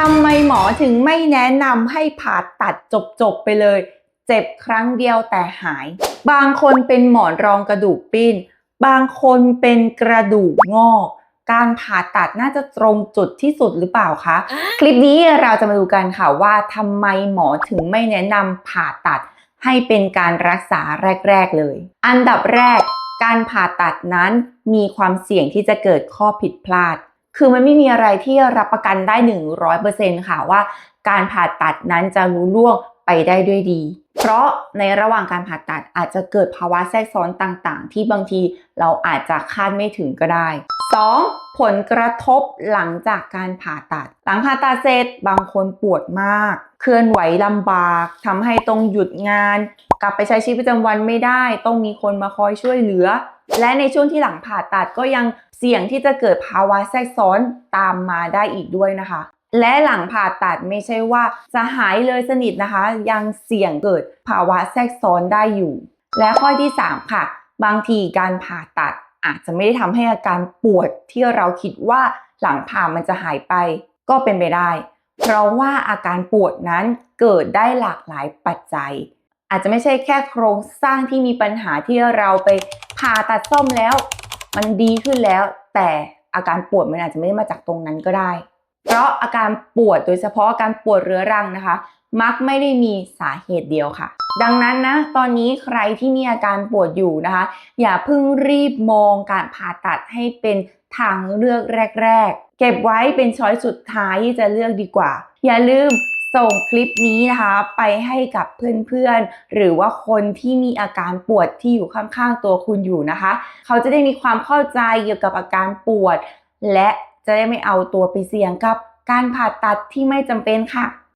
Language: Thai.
ทำไมหมอถึงไม่แนะนำให้ผ่าตัดจบๆไปเลย เจ็บครั้งเดียวแต่หาย บางคนเป็นหมอนรองกระดูกปิ้น บางคนเป็นกระดูกงอก การผ่าตัดน่าจะตรงจุดที่สุดหรือเปล่าคะ คลิปนี้เราจะมาดูกันค่ะว่าทำไมหมอถึงไม่แนะนำผ่าตัดให้เป็นการรักษาแรก ๆ เลย อันดับแรก การผ่าตัดนั้นมีความเสี่ยงที่จะเกิดข้อผิดพลาด คือมันไม่มีอะไรที่รับประกันได้ 100%ค่ะว่าการผ่าตัดนั้นจะรู้ล่วงไปได้ด้วยดี เพราะในระหว่างการผ่าตัดอาจจะเกิดภาวะแทรกซ้อนต่างๆ ที่บางทีเราอาจจะคาดไม่ถึงก็ได้ 2. ผลกระทบหลังจากการผ่าตัด หลังผ่าตัดเสร็จบางคนปวดมาก เคลื่อนไหวลำบากทำให้ต้องหยุดงาน กลับไปใช้ชีวิตประจำวันไม่ได้ ต้องมีคนมาคอยช่วยเหลือ และในช่วงที่หลังผ่าตัดก็ยังเสี่ยงที่จะเกิดภาวะแทรกซ้อนตามมาได้อีกด้วยนะคะ และหลังผ่าตัดไม่ใช่ว่าจะหายเลยสนิทนะคะ ยังเสี่ยงเกิดภาวะแทรกซ้อนได้อยู่ และข้อที่ 3 ค่ะ บางทีการผ่าตัดอาจจะไม่ได้ทำให้อาการปวดที่เราคิดว่าหลังผ่ามันจะหายไปก็เป็นไปได้ เพราะว่าอาการปวดนั้นเกิดได้หลากหลายปัจจัย อาจจะไม่ใช่แค่โครงสร้างที่มีปัญหาที่เราไป ผ่าตัดซ่อมแล้ว มันดีขึ้นแล้ว แต่อาการปวดมันอาจจะไม่ได้มาจากตรงนั้นก็ได้ เพราะอาการปวดโดยเฉพาะอาการปวดเรื้อรังนะคะ มักไม่ได้มีสาเหตุเดียวค่ะ ดังนั้นนะ ตอนนี้ใครที่มีอาการปวดอยู่นะคะ อย่าเพิ่งรีบมองการผ่าตัดให้เป็นทางเลือกแรก ๆ เก็บไว้เป็นช้อยสุดท้ายที่จะเลือกดีกว่า อย่าลืม ส่งคลิปนี้นะคะไปให้กับเพื่อนๆ หรือว่าคนที่มีอาการปวดที่อยู่ข้างๆตัวคุณอยู่นะคะ เขาจะได้มีความเข้าใจเกี่ยวกับอาการปวด และจะได้ไม่เอาตัวไปเสี่ยงกับการผ่าตัดที่ไม่จำเป็นค่ะ